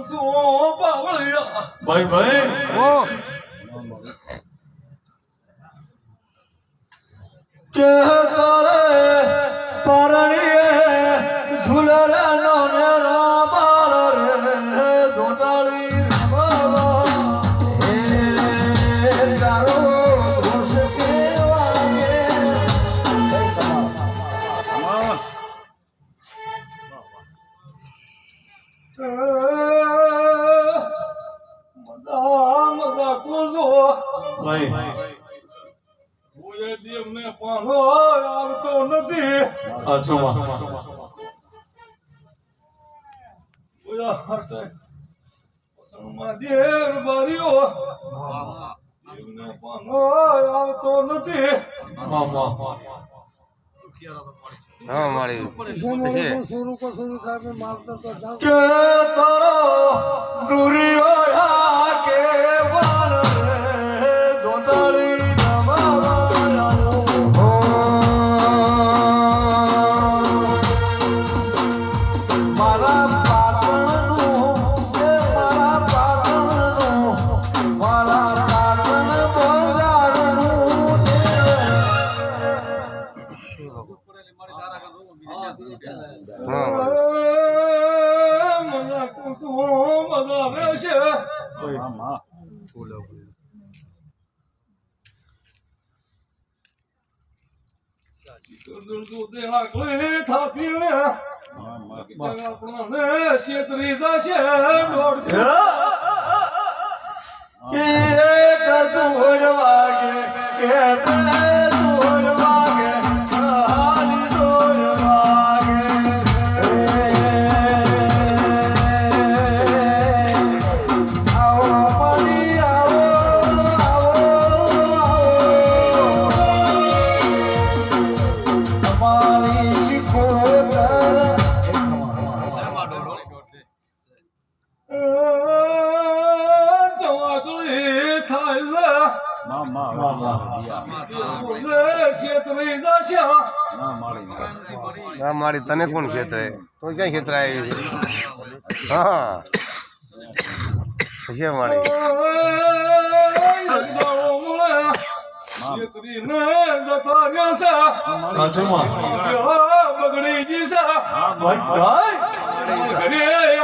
કુસુમ બાવળિયા ભાઈ ભાઈ દેર બારીઓ આવતો નથી. કે તારો ડુરિયો કે દૂધે આગળ થાપી ને આપણને છેતરી જશે દોડ એક જોડ વાગે કે મારી તને કોણ ખેતરે? તો ક્યાં ખેતરે આવી છે? હા. છે મારી.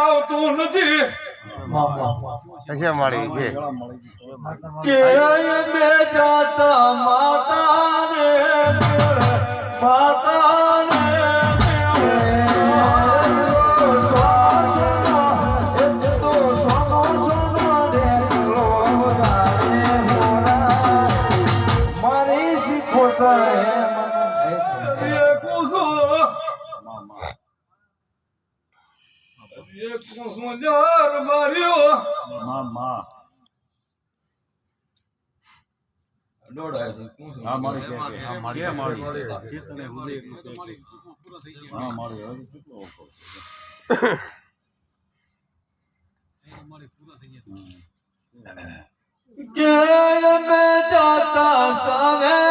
આવતું નથી મારી છે. કે બે મેળે, માતાને કુસો જાર માર્યો દોડાય છે હા મારી છે હા મારી મારી છે હા મારી હવે કેટલો ઓછો કે બે જાતા સાવેન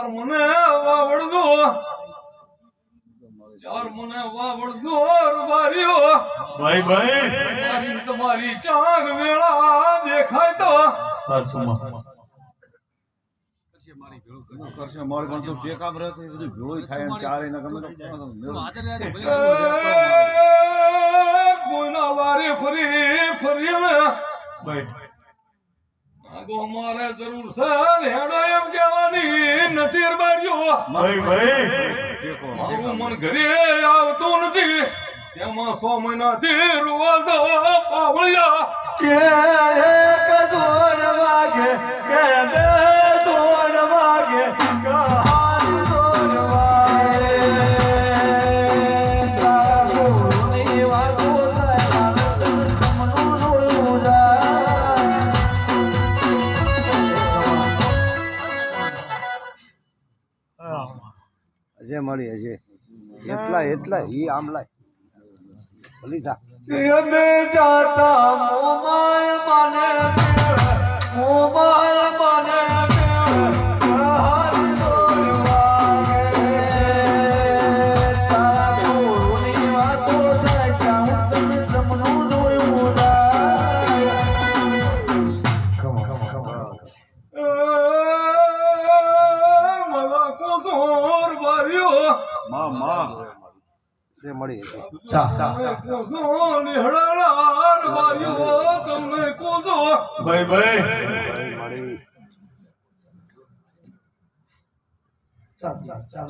ચાર મને વાવડજો. ચાર મને વાવડજો રબારીઓ. ભાઈ ભાઈ. મારી તમારી ચાંગ વેળા દેખાય તો. કરશે. મારે પણ તો જે કામ રહે છે બધું ભેળું થાય એમ ચારે ને ગમે તો કોઈના વારે ફરી ફરી ને ભાઈ. આગો મારે જરૂર છે હેડો એમ કહેવાની નથી રબારીઓ ભાઈ ભાઈ. મારું મન ઘરે આવતું નથી. તેમાં સો મહિનાથી રોજ પાવળિયા. કે એટલા એટલા ઈ આમ લાય ભલી થા અમે જાતા મોમાય બને મોમાય મને તે મળી હતી. ચાલ ચાલ ચાલ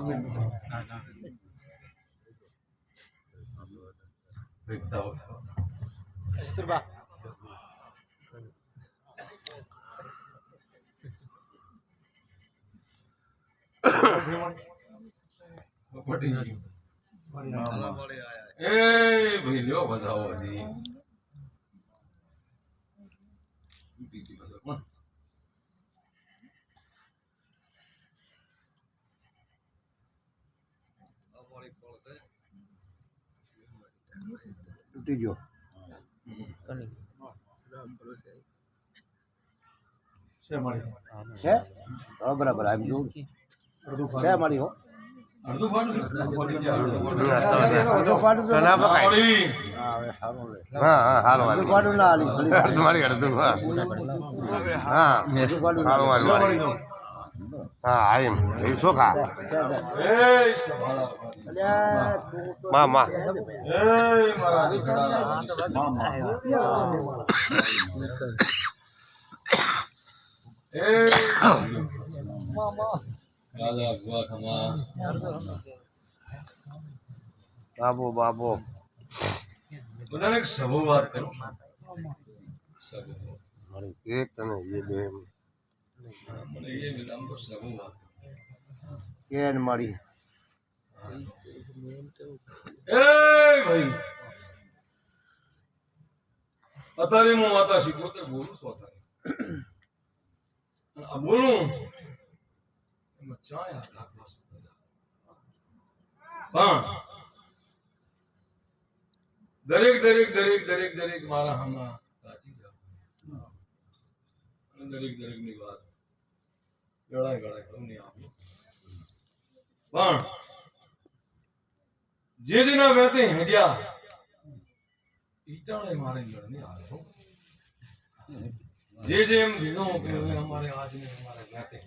એ ભાઈ લ્યો બધાવો હજી તૂટી ગયો છે હા બરાબર આવી ગયું છે મળી હો અડધું પાડું ના પકાય? હા હા હાલો અડધું પાડું ના હાલી અડધું મારી અડધું હા. હા હાલો હા આઈમ એ શું ખા? માં માં. એ માં માં બાબો બાબો. એક સભો વાત કરું? એક તને એ બે મને એ વિલામ તો સભો વાત કેન મળી એ ભાઈ! અત્યારે હું વાતા શીખું બોલું છું અત્યારે બોલું એમાં ચાય હાથ નાખવા છું. પણ દરેક દરેક દરેક દરેક દરેક મારા હમણાં સાચી અને દરેક દરેકની વાત. ગળાય ગળાય કરું નહીં આપું પણ જે જેના વેતે હેડ્યા, ઈટાણે મારે મેળ નહીં આવે જે જે એમ કે હવે અમારે આજને અમારે વેતે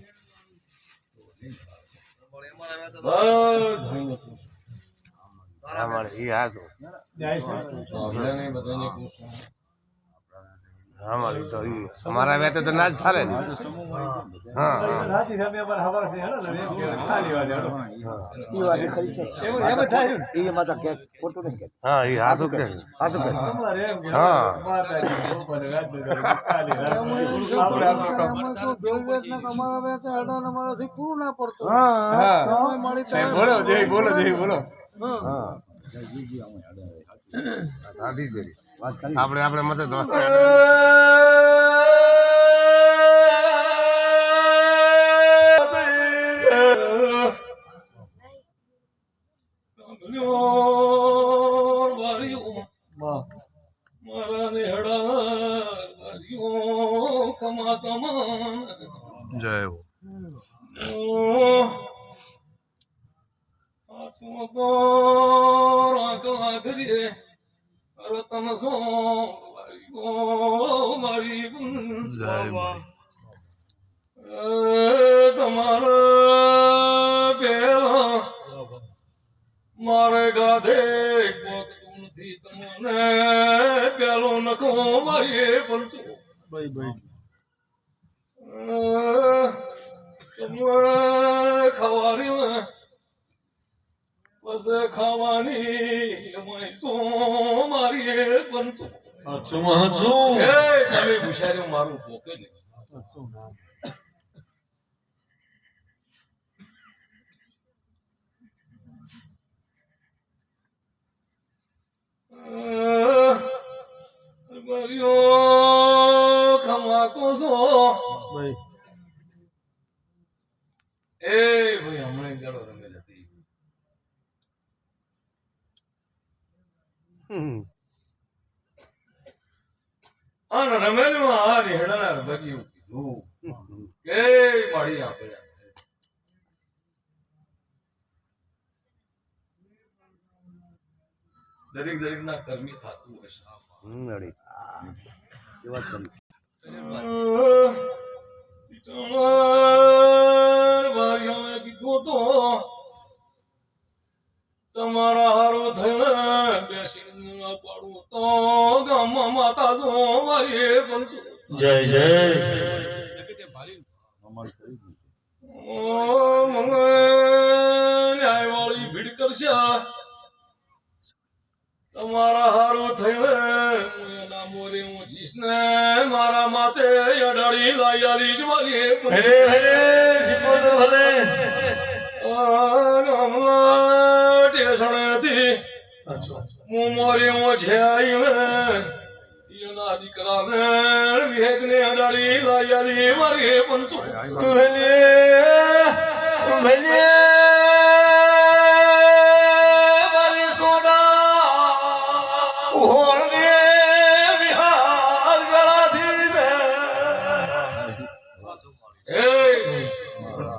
બધાને બધાને બધાને અમારા વ્યાતે તો ના જ ચાલે ને. હા હા વાત વાત એ હાથું કે હાથું કે હા. બોલો જય બોલો હા. વાત આપણે આપણે મતે જય હો. આછું તો રાખવા કરીએ રતન સો મારી જય તમારે પેલા મારે ગાધે તમને પેલો નખો મારી પંચો તમે ખવારી બસ ખાવાની મારી પંચો એ મારું પોકે નહીં Mario, ખમા કોસો એ ભાઈ હમણાં ગળો રમે હતી અને રમેલમાં આ રેહડાના રબરિયું કીધું કે મારી આપણે દરેક દરેક ના કર્મી થતું હશે. તમાર હારો થઈને બેસીને પાડું તો ગામમાં માતા મારી. ઓ મંગળ ન્યાયવાળી ભીડ કરશે તમારા હારું થઈને મોરે હું મારા માથે અડાડી લાઈ હરે હરે એ ભલે. હમણાં ટેસણેથી હું મોરે હું છે આવીને એના દીકરાને વિહેતને અડાડી લાઈ આલી મારી પંચો ભલે છો.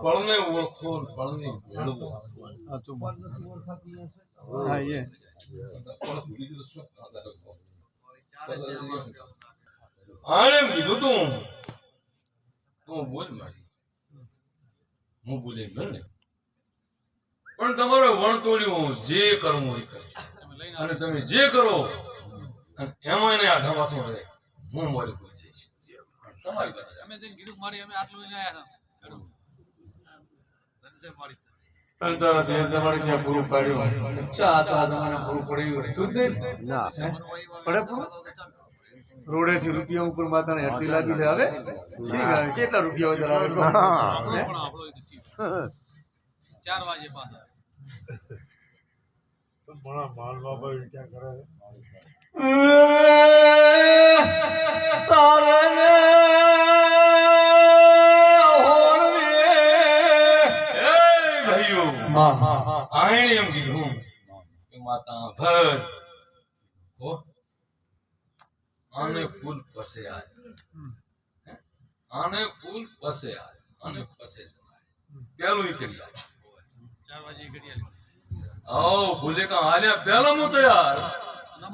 પળને ઓળખો પળને ભેળવો. આણે કીધું તું તું બોલ મારી હું બોલે ન ને પણ તમારે વણતોડ્યું જે કરવું હોય એ કરજો અને તમે જે કરો એમાં હું મારી બોલી જઈશ તમારી વાત અમે તમારે પૂરું પાડ્યું ચા તો આ જમાને પૂરું પડ્યું હતું જ નહીં? રોડે થી રૂપિયા ઉપર માતાને હેઠી લાગી છે હવે કરે? કેટલા રૂપિયા વધારે. ચાર વાગે પાછા ભાઈઓ આણે એમ કીધું કે માતા ભર હો આને ફૂલ પસે આય આને ફૂલ પસે આય આને પસે પેલું કરી. આવો હું અને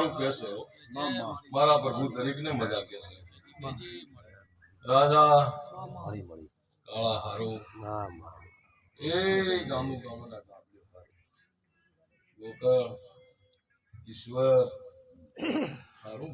હારું કહેશે મારા પ્રભુ દરેકને મજા કહેશે રાજા કાળા હારો એ ગામો ગામોના કાવ્યો. ગોકળ ઈશ્વર, હારું